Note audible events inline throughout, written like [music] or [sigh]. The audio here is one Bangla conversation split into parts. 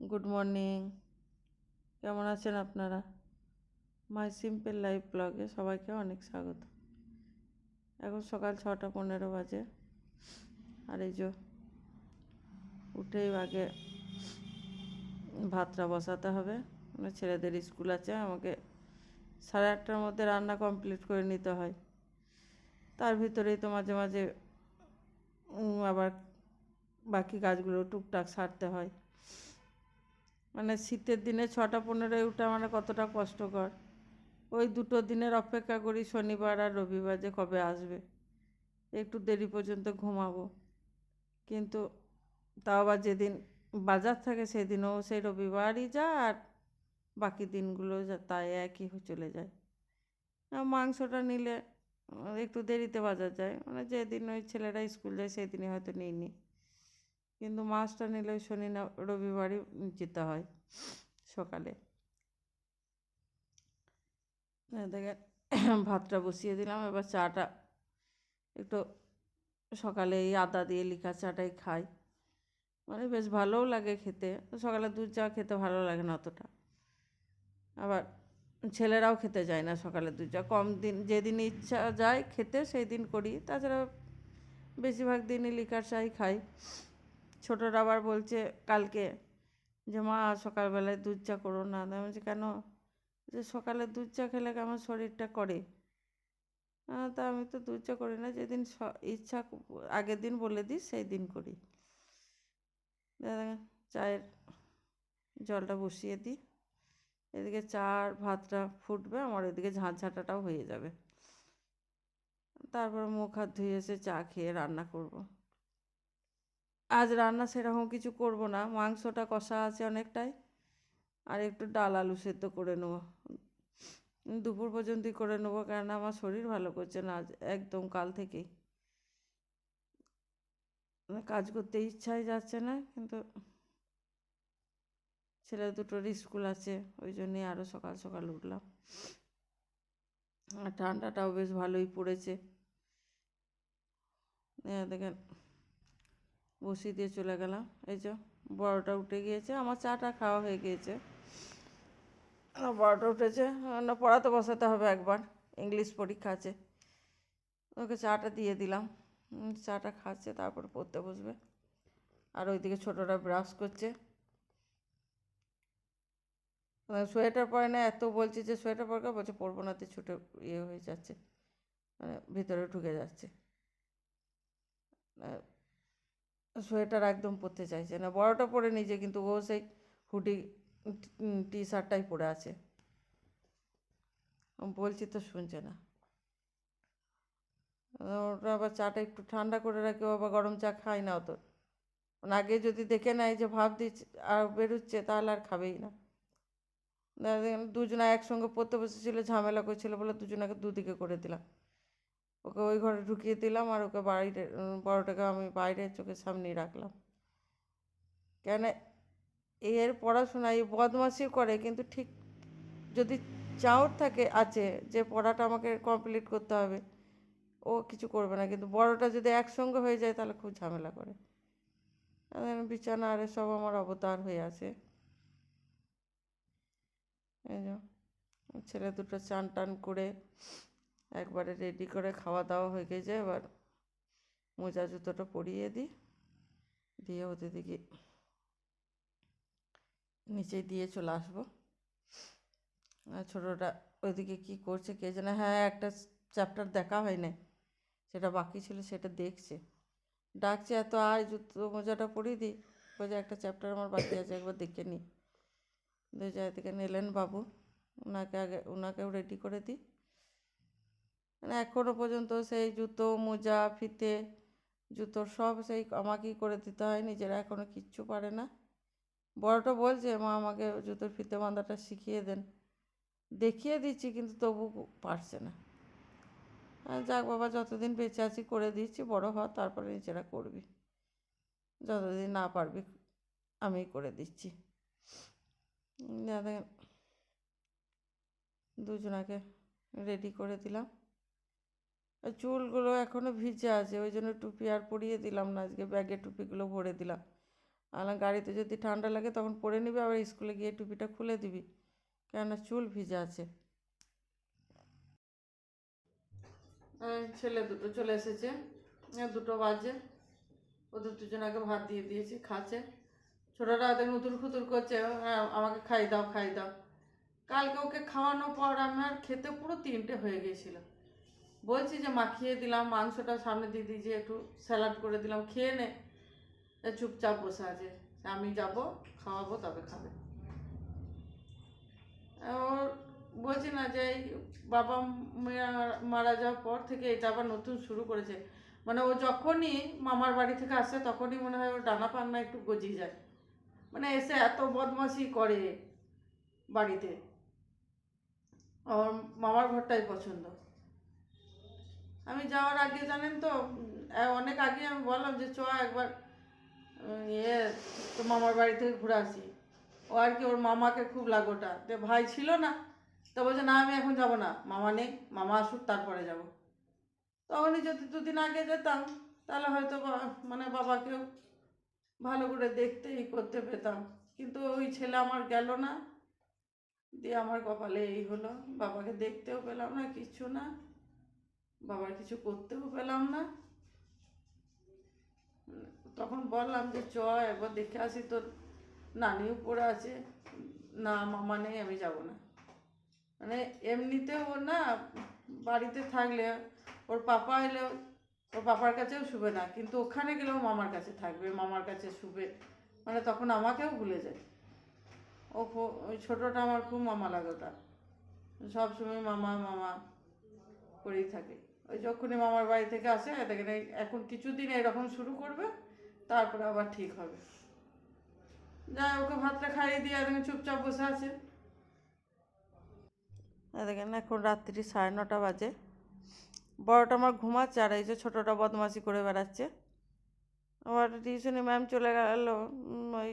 গুড মর্নিং কেমন আছেন আপনারা? মাই সিম্পল লাইফ ব্লগে সবাইকে অনেক স্বাগত। এখন সকাল ছটা পনেরো বাজে। আর এই যে উঠেই আগে ভাতটা বসাতে হবে। মানে ছেলেদের স্কুল আছে, আমাকে সাড়ে আটটার মধ্যে রান্না কমপ্লিট করে নিতে হয়। তার ভিতরেই তো মাঝে মাঝে আবার বাকি কাজগুলো টুকটাক সারতে হয়। মানে শীতের দিনে ছটা পনেরোয় উঠা মানে কতটা কষ্টকর। ওই দুটো দিনের অপেক্ষা করি শনিবার আর রবিবার যে কবে আসবে। একটু দেরি পর্যন্ত ঘুমাবো। কিন্তু তাও আবার যেদিন বাজার থাকে সেদিনও সেই রবিবারই যা আর বাকি দিনগুলো যা তাই একই চলে যায়। মাংসটা নিলে একটু দেরিতে বাজার যায়। মানে যেদিন ওই ছেলেরা স্কুল যায় সেই দিনই হয়তো নিই নি কিন্তু মাছটা নিলে শনি না, রবিবারই যেতে হয় সকালে। দেখে ভাতটা বসিয়ে দিলাম, এবার চাটা একটু সকালে এই আদা দিয়ে লিখা চাটাই খাই। মানে বেশ ভালোও লাগে খেতে, সকালে দুধ চা খেতে ভালো লাগে না অতটা। আবার ছেলেরাও খেতে যায় না সকালে দুধ চা, কম দিন যেদিন ইচ্ছা যায় খেতে সেই দিন করি। তাছাড়া বেশিরভাগ দিনই লিকার চাই খাই। ছোটরা আবার বলছে কালকে যে, মা, সকালবেলায় দুধ চা করো না। আমি বলছি, কেন? যে, সকালে দুধ চা খেলে আমার শরীরটা করে? তা আমি তো দুধ চা করি না, যেদিন ইচ্ছা আগের দিন বলে দিই, সেই দিন করি। চায়ের জলটা বসিয়ে দিই। এদিকে চা আর ভাতটা ফুটবে, আমার এদিকে ঝাঁঝ ঝাঁটাটাও হয়ে যাবে। তারপর মুখ হাত ধুয়ে এসে চা খেয়ে রান্না করব। আজ রান্না সেরকম কিছু করব না। মাংসটা কষা আছে অনেকটাই। আর একটু ডাল আলু সেদ্ধ করে নেব। দুপুর পর্যন্তই করে নেব কারণ আমার শরীর ভালো করছে না আজ, একদম কাল থেকেই। মানে কাজ করতে ইচ্ছাই যাচ্ছে না, কিন্তু ছেলে দুটোর স্কুল আছে, ওই জন্যই আরও সকাল সকাল উঠলাম। আর ঠান্ডাটাও বেশ ভালোই পড়েছে। দেখেন বসিয়ে দিয়ে চলে গেলাম। এই যে বড়টা উঠে গিয়েছে, আমার চাটা খাওয়া হয়ে গিয়েছে। বড়টা উঠেছে, না, পড়াতে বসাতে হবে একবার, ইংলিশ পরীক্ষা আছে। ওকে চাটা দিয়ে দিলাম। চাটা খাচ্ছে, তারপর পড়তে বসবে। আর ওইদিকে ছোটরা ব্রাশ করছে। মানে সোয়েটার পরে না, এত বলছি যে সোয়েটার পরকে, বলছে পরবো না ছুটে ইয়ে হয়ে যাচ্ছে। মানে ভিতরে ঢুকে যাচ্ছে। সোয়েটার একদম পরতে চাইছে না। বড়টা পরে নিজে কিন্তু ও সেই হুডি টি শার্টটাই পরে আছে। বলছি, তো শুনছে না। ওটা আবার চাটা একটু ঠান্ডা করে রাখে, ও আবার গরম চা খায় না অত মানে আগে যদি দেখে নেয় যে ভাব দিচ্ছে, আর বেরোচ্ছে, তাহলে আর খাবেই না, দুজনা একসঙ্গে পড়তে বসেছিল, ঝামেলা করছিল বলে দুজনাকে দুদিকে করে দিলাম। ওকে ওই ঘরে ঢুকিয়ে দিলাম আর ওকে উম, বড়টাকে আমি বাইরে চোখের সামনেই রাখলাম। কেন এর পড়াশোনা এই বদমাশি করে কিন্তু ঠিক যদি চাওর থাকে আছে যে পড়াটা আমাকে কমপ্লিট করতে হবে ও কিছু করবে না। কিন্তু বড়টা যদি একসঙ্গে হয়ে যায় তাহলে খুব ঝামেলা করে। বিছানা আর সব আমার অবতার হয়ে আছে। এই ছেলে দুটো চান টান করে একবারে রেডি করে খাওয়া দাওয়া হয়ে গেছে, এবার মোজা জুতোটা পরিয়ে দিই। দিয়ে ওদের দিকে নিচে দিয়ে চলে আসব। আর ছোটোটা ওইদিকে কী করছে কে জানে হ্যাঁ একটা চ্যাপ্টার দেখা হয় নাই সেটা বাকি ছিল সেটা দেখছে। ডাকছে, এত আয় জুতো মোজাটা পরিয়ে দিই? বলছে, একটা চ্যাপ্টার আমার বাকি আছে, একবার দেখে নিই থেকে নিলেন বাবু, ওনাকে আগে, ওনাকেও রেডি করে দিই। মানে এখনও পর্যন্ত সেই জুতো, মোজা, ফিতে, জুতো সব সেই আমাকেই করে দিতে হয়, নিজেরা এখনও কিচ্ছু পারে না। বড়টা বলছে, মা, আমাকে জুতোর ফিতে বাঁধাটা শিখিয়ে দেন। দেখিয়ে দিচ্ছি, কিন্তু তবু পারছে না। আর যাক বাবা, যতদিন বেঁচে আছি করে দিচ্ছি, বড় হ তারপরে নিজেরা করবি। যতদিন না পারবি আমি করে দিচ্ছি। দেখেন দুজনাকে রেডি করে দিলাম। চুলগুলো এখনও ভিজে আছে, ওই জন্য টুপি আর পরিয়ে দিলাম না, আজকে ব্যাগে টুপিগুলো ভরে দিলাম। আর গাড়িতে যদি ঠান্ডা লাগে তখন পরে নিবি, আবার স্কুলে গিয়ে টুপিটা খুলে দিবি, কেননা চুল ভিজে আছে। ছেলে দুটো চলে এসেছে দুটো বাজে, ওদের দুজন আগে ভাত দিয়ে দিয়েছি, খাচ্ছে। ছোটরা ওদের নুতুর খুতুর করছে হ্যাঁ আমাকে খাই দাও খাই দাও। কালকে ওকে খাওয়ানোর পর আমার খেতে পুরো তিনটে হয়ে গিয়েছিল। বলছি যে মাখিয়ে দিলাম, মাংসটা সামনে দিয়ে দিই, যে একটু স্যালাড করে দিলাম, খেয়ে নে। চুপচাপ বসে আছে। আমি যাব, খাওয়াবো, তবে খাবে। ওর বলছি না যে বাবা মারা- যাওয়ার পর থেকে এটা আবার নতুন শুরু করেছে। মানে ও যখনই মামার বাড়ি থেকে আসে, তখনই মনে হয় ওর ডানা পান্না একটু গজিয়ে যায়। মানে এসে এত বদমাশি করে বাড়িতে। ওর মামার ঘরটাই পছন্দ। আমি যাওয়ার আগে জানেন তো অনেক আগে আমি বললাম যে চ একবার ইয়ে তো মামার বাড়ি থেকে ঘুরে আসি। ও আর কি, ওর মামাকে খুব লাগোটা। তো ভাই ছিল না, তো বলছে, না, আমি এখন যাব না। মামা নেই, মামা আসুক, তারপরে যাব। তখনই যদি দুদিন আগে যেতাম, তাহলে হয়তো মানে বাবাকেও ভালো করে দেখতে ই করতে পেতাম। কিন্তু ওই ছেলে আমার গেল না। দিয়ে আমার কপালে এই হলো, বাবাকে দেখতেও পেলাম না, কিছু না। বাবার কিছু করতেও পেলাম না। তখন বললাম যে চ একবার দেখে আসি তোর নানিও পড়ে আছে। না, মামা নেই, আমি যাব না। মানে এমনিতেও না, বাড়িতে থাকলে ওর পাপা এলে ওর পাপার কাছেও শুবে না। কিন্তু ওখানে গেলেও মামার কাছে থাকবে, মামার কাছে শুবে। মানে তখন আমাকেও ভুলে যায়। ও ওই ছোটোটা আমার খুব মামা লাগাটা সবসময় মামা মামা করেই থাকে। ওই যখনই মামার বাড়ি থেকে আসে দেখেন এই এখন কিছুদিন এরকম শুরু করবে, তারপরে আবার ঠিক হবে। যাই ওকে ভাতটা খাইয়ে দিয়ে দেখেন চুপচাপ বসে আছে। দেখেন, এখন রাত্রি সাড়ে নটা বাজে। বড়টা আমার ঘুমাচ্ছে আর এই যে ছোটোটা বদমাশি করে বেড়াচ্ছে। আমার টিউশনি ম্যাম চলে গেল ওই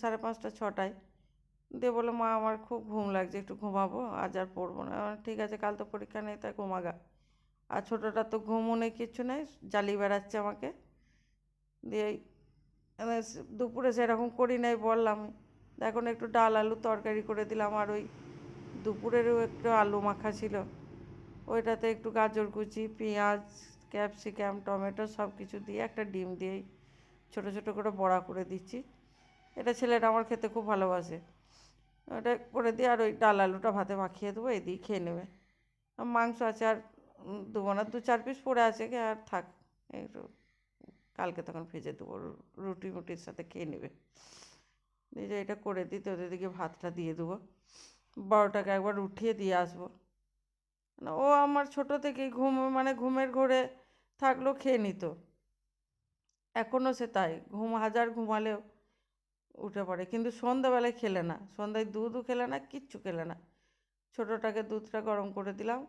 সাড়ে পাঁচটা, ছটায়। দিয়ে বলে মা, আমার খুব ঘুম লাগছে, একটু ঘুমাবো, আজ আর পড়ব না। ঠিক আছে, কাল তো পরীক্ষা নেই, তাই ঘুমাগা। আর ছোটোটা তো ঘুমও নেই কিচ্ছু নেই, জ্বালিয়ে বেড়াচ্ছে আমাকে। দিয়ে মানে দুপুরে সেরকম করি নাই বললাম এখন একটু ডাল আলু তরকারি করে দিলাম। আর ওই দুপুরেরও একটু আলু মাখা ছিল। ওইটাতে একটু গাজর কুচি, পেঁয়াজ, ক্যাপসিকাম, টমেটো সব কিছু দিয়ে একটা ডিম দিয়েই ছোটো ছোটো করে বড়া করে দিচ্ছি। এটা ছেলেটা আমার খেতে খুব ভালোবাসে। ওটা করে দিয়ে আর ওই ডাল আলুটা ভাতে মাখিয়ে দেবো, এই দিয়ে খেয়ে নেবে। মাংস আছে আর উম, দেবো না দু চার পিস পড়ে আছে কি আর থাক। একটু কালকে তখন ভেজে দেবো রুটি মুটির সাথে খেয়ে নেবে। দিয়ে এটা করে দিতে ওদের দিকে ভাতটা দিয়ে দেবো। বড়টাকে একবার উঠিয়ে দিয়ে আসব। না ও আমার ছোটো থেকেই ঘুম মানে ঘুমের ঘোরে থাকলেও খেয়ে নিত। এখনও সে তাই ঘুম হাজার ঘুমালেও উঠে পড়ে। কিন্তু সন্ধ্যাবেলায় খেলে না। সন্ধ্যায় দুধও খেলে না কিচ্ছু খেলে না। ছোটোটাকে দুধটা গরম করে দিলাম।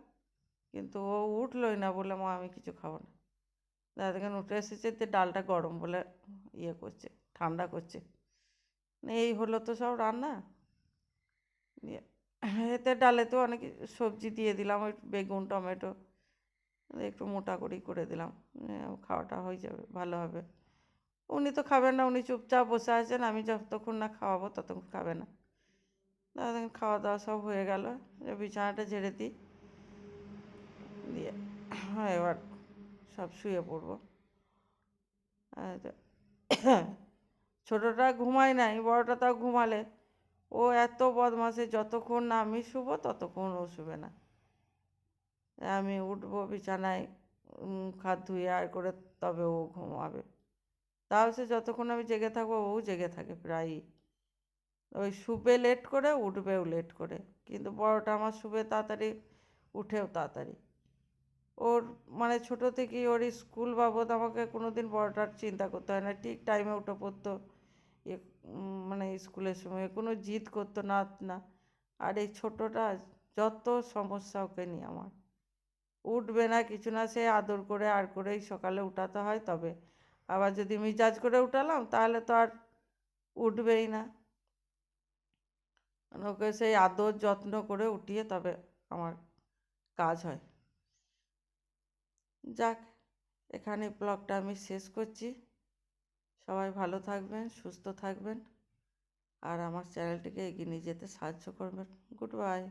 কিন্তু ও উঠলোই না বলে মা, আমি কিছু খাব না। দাদা উঠে এসেছে যে ডালটা গরম বলে ইয়ে করছে, ঠান্ডা করছে। এই হলো তো সব রান্না। দিয়ে এতে ডালেতেও অনেক সবজি দিয়ে দিলাম, ওই বেগুন, টমেটো, একটু মোটা করেই করে দিলাম। খাওয়াটা হয়ে যাবে, ভালো হবে। উনি তো খাবেন না, উনি চুপচাপ বসে আছেন, আমি যতক্ষণ না খাওয়াবো ততক্ষণ খাবে না। দাদা খাওয়া দাওয়া সব হয়ে গেল বিছানাটা ঝেড়ে দিই। দিয়ে হ্যাঁ এবার সব শুয়ে পড়ব। [coughs] ছোটোটা ঘুমায় নাই, বড়টা তাও ঘুমালে। ও এত বদমাসে যতক্ষণ না আমি শুব, ততক্ষণ ও শুবে না। আমি উঠবো বিছানায় মুখ হাত ধুয়ে আর করে তবে ও ঘুমাবে। তাও সে যতক্ষণ আমি জেগে থাকব, ও জেগে থাকে প্রায়ই। ওই শুবে লেট করে, উঠবেও লেট করে। কিন্তু বড়টা আমার শুবে তাড়াতাড়ি, উঠেও তাড়াতাড়ি। ওর মানে ছোটো থেকেই ওর স্কুল বাবদ আমাকে কোনো দিন বড়টার চিন্তা করতে হয় না। ঠিক টাইমে উঠে পড়তো। এ উম, মানে স্কুলের সময় কোনো জিদ করতো না না। আর এই ছোটোটা যত সমস্যা ওকে নিয়ে আমার। উঠবে না কিছু না সে আদর করে আর করেই সকালে উঠাতে হয় তবে। আবার যদি মিজাজ করে উঠালাম তাহলে তো আর উঠবেই না। মানে ওকে সেই আদর যত্ন করে উঠিয়ে তবে আমার কাজ হয়। যাক এখানে ব্লগটা আমি শেষ করছি। সবাই ভালো থাকবেন, সুস্থ থাকবেন, আর আমার চ্যানেলটিকে এগিয়ে নিয়ে যেতে সাহায্য করবেন। Good bye.